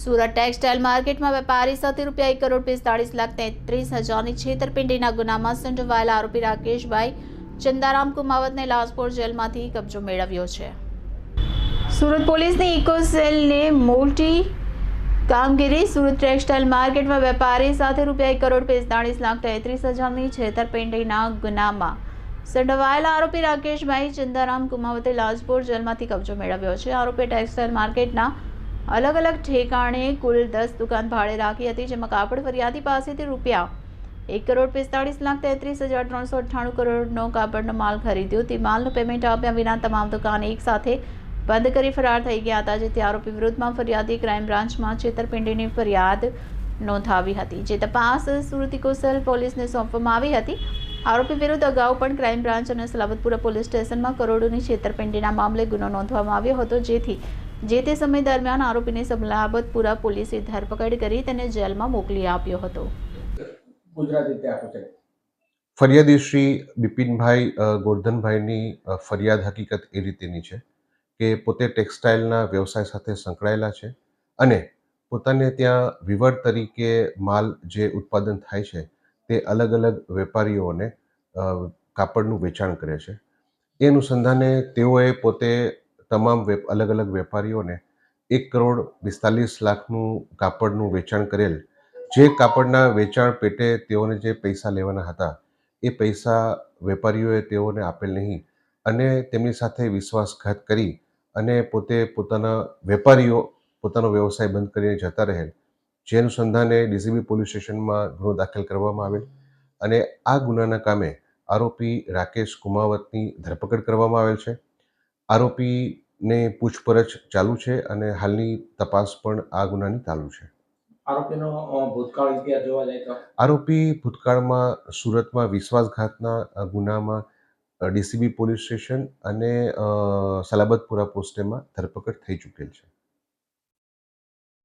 Surat textile માર્કેટમાં વેપારી સાથે રૂપિયા એક કરોડ પિસ્તાળીસ લાખ તેત્રીસ હજારની છેતરપિંડીના ગુનામાં સંડોવાયેલા આરોપી રાકેશભાઈ ચંદારામ કુમાવતને લાજપોર જેલમાંથી કબજો મેળવ્યો છે. સુરત પોલીસની ઇકો સેલને મોટી કામગીરી સુરત ટેક્સટાઇલ માર્કેટમાં વેપારી સાથે રૂપિયા એક કરોડ પિસ્તાળીસ લાખ તેત્રીસ હજારની છેતરપિંડીના ગુનામાં સંડોવાયેલા આરોપી રાકેશભાઈ ચંદારામ કુમાવતે લાજપોર જેલમાંથી કબજો મેળવ્યો છે. આરોપી ટેક્સટાઇલ માર્કેટના અલગ અલગ ઠેકાણે કુલ દસ દુકાન ભાડે રાખી હતી, જેમાં કાપડ ફરિયાદી પાસેથી રૂપિયા એક કરોડ પિસ્તાળીસ લાખ તેત્રીસ હજાર ત્રણસો અઠ્ઠાણું કરોડનો કાપડનો માલ ખરીદ્યો. તે માલનું પેમેન્ટ આપ્યા વિના તમામ દુકાન એક સાથે બંધ કરી ફરાર થઈ ગયા હતા, જેથી આરોપી વિરુદ્ધમાં ફરિયાદી ક્રાઇમ બ્રાન્ચમાં છેતરપિંડીની ફરિયાદ નોંધાવી હતી, જે તપાસ સુરતી કોસલ પોલીસને સોંપવામાં આવી હતી. આરોપી વિરુદ્ધ અગાઉ પણ ક્રાઇમ બ્રાન્ચ અને સલાબતપુરા પોલીસ સ્ટેશનમાં કરોડોની છેતરપિંડીના મામલે ગુનો નોંધવામાં આવ્યો હતો, જેથી જે તે સમય દરમિયાન આરોપીને સમલાબતપુરા પોલીસે ધરપકડ કરી તેને જેલમાં મોકલી આપ્યો હતો. ફરિયાદી શ્રી બિપિનભાઈ ગોરધનભાઈની ફરિયાદ હકીકત એ રીતેની છે કે પોતે ટેક્સટાઇલના વ્યવસાય સાથે સંકળાયેલા છે અને પોતાને ત્યાં વિવર તરીકે માલ જે ઉત્પાદન થાય છે તે અલગ અલગ વેપારીઓને કાપડનું વેચાણ કરે છે. એ અનુસંધાને તેઓએ પોતે તમામ અલગ અલગ વેપારીઓને એક કરોડ પિસ્તાલીસ લાખનું કાપડનું વેચાણ કરેલ. જે કાપડના વેચાણ પેટે તેઓને જે પૈસા લેવાના હતા, એ પૈસા વેપારીઓએ તેઓને આપેલ નહીં. અને તેમની સાથે વિશ્વાસઘાત કરી અને પોતે પોતાના વેપારીઓ, પોતાનો વ્યવસાય બંધ કરીને જતા રહેલ. જે અનુસંધાને ડીસીબી પોલીસ સ્ટેશનમાં ગુનો દાખલ કરવામાં આવેલ અને આ ગુનાના કામે આરોપી રાકેશ કુમાવતની ધરપકડ કરવામાં આવેલ છે. આરોપીને પૂછપરછ ચાલુ છે અને હાલની તપાસ પણ આ ગુનાની ચાલુ છે. આરોપીનો ભૂતકાળ ઇતિહાસ જોવા જાય તો? આરોપી ભૂતકાળમાં સુરતમાં વિશ્વાસઘાતના ગુનામાં ડીસીબી પોલીસ સ્ટેશન અને સલાબતપુરા પોસ્ટેમાં ધરપકડ થઈ ચૂકેલ છે.